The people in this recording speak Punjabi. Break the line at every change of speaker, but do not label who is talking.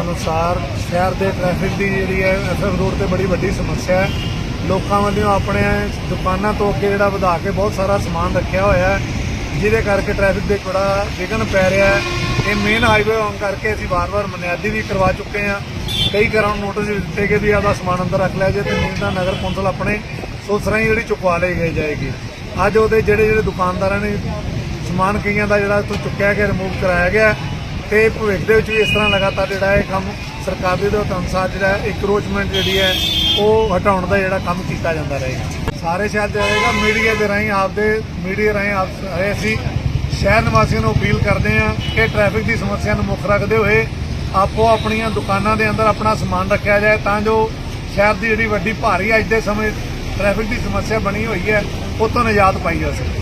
ਅਨੁਸਾਰ ਸ਼ਹਿਰ ਦੇ ਟ੍ਰੈਫਿਕ ਦੀ ਜਿਹੜੀ ਹੈ ਬੜੀ ਵੱਡੀ ਸਮੱਸਿਆ ਲੋਕਾਂ ਵੱਲੋਂ ਆਪਣੇ ਦੁਕਾਨਾਂ ਤੋਂ ਅੱਗੇ ਜਿਹੜਾ ਵਧਾ ਕੇ ਬਹੁਤ ਸਾਰਾ ਸਮਾਨ ਰੱਖਿਆ ਹੋਇਆ ਹੈ। ਜਿਹਦੇ ਕਰਕੇ ਟ੍ਰੈਫਿਕ ਦੇ ਬੜਾ ਵਿਘਨ ਪੈ ਰਿਹਾ ਹੈ। ਇਹ ਮੇਨ ਹਾਈਵੇ ਹੋਣ ਕਰਕੇ ਅਸੀਂ ਵਾਰ-ਵਾਰ ਮਨਿਆਦੀ ਵੀ ਕਰਵਾ ਚੁੱਕੇ ਹਾਂ। ਕਈ ਘਰਾਂ ਨੂੰ ਨੋਟਿਸ ਵੀ ਦਿੱਤੇ ਗਏ ਵੀ ਆਦਾ ਸਮਾਨ ਅੰਦਰ ਰੱਖ ਲਿਆ ਜੇ ਤੇ ਨਹੀਂ ਤਾਂ ਨਗਰ ਕੌਂਸਲ ਆਪਣੇ ਸੋਚ ਰਹੀ ਜਿਹੜੀ ਚੁਕਵਾ ਲਈ ਗਈ ਜਾਏਗੀ। ਅੱਜ ਉਹਦੇ ਜਿਹੜੇ ਜਿਹੜੇ ਦੁਕਾਨਦਾਰਾਂ ਨੇ ਸਮਾਨ ਕਈਆਂ ਦਾ ਜਿਹੜਾ ਇੱਥੋਂ ਚੁੱਕਿਆ ਗਿਆ ਰਿਮੂਵ ਕਰਾਇਆ ਗਿਆ ਤੇ ਭਵਿੱਖ ਦੇ ਵਿੱਚ ਵੀ ਇਸ ਤਰ੍ਹਾਂ ਲਗਾਤਾਰ ਜਿਹੜਾ ਇਹ ਕੰਮ ਸਰਕਾਰ ਦੇ ਦੇ ਅਨੁਸਾਰ ਜਿਹੜਾ ਇਕਰੋਚਮੈਂਟ ਜਿਹੜੀ ਹੈ, ਉਹ ਹਟਾਉਣ ਦਾ ਜਿਹੜਾ ਕੰਮ ਕੀਤਾ ਜਾਂਦਾ ਰਹੇਗਾ। ਸਾਰੇ ਸ਼ਹਿਰ ਜਾਏਗਾ ਮੀਡੀਆ ਦੇ ਰਾਹੀਂ ਆਪਦੇ, ਮੀਡੀਆ ਰਾਹੀਂ ਆਪ ਅਸੀਂ, ਸ਼ਹਿਰ ਨਿਵਾਸੀਆਂ ਨੂੰ ਅਪੀਲ ਕਰਦੇ ਹਾਂ ਕਿ ਟ੍ਰੈਫਿਕ ਦੀ ਸਮੱਸਿਆ ਨੂੰ ਮੁੱਖ ਰੱਖਦੇ ਹੋਏ ਆਪੋ ਆਪਣੀਆਂ ਦੁਕਾਨਾਂ ਦੇ ਅੰਦਰ ਆਪਣਾ ਸਮਾਨ ਰੱਖਿਆ ਜਾਏ ਤਾਂ ਜੋ ਸ਼ਹਿਰ ਦੀ ਜਿਹੜੀ ਵੱਡੀ ਭਾਰੀ ਅੱਜ ਦੇ ਸਮੇਂ ਟ੍ਰੈਫਿਕ ਦੀ ਸਮੱਸਿਆ ਬਣੀ ਹੋਈ ਹੈ ਉਹ ਤੋਂ ਨਿਜਾਤ ਪਾਈ ਜਾ ਸਕੇ।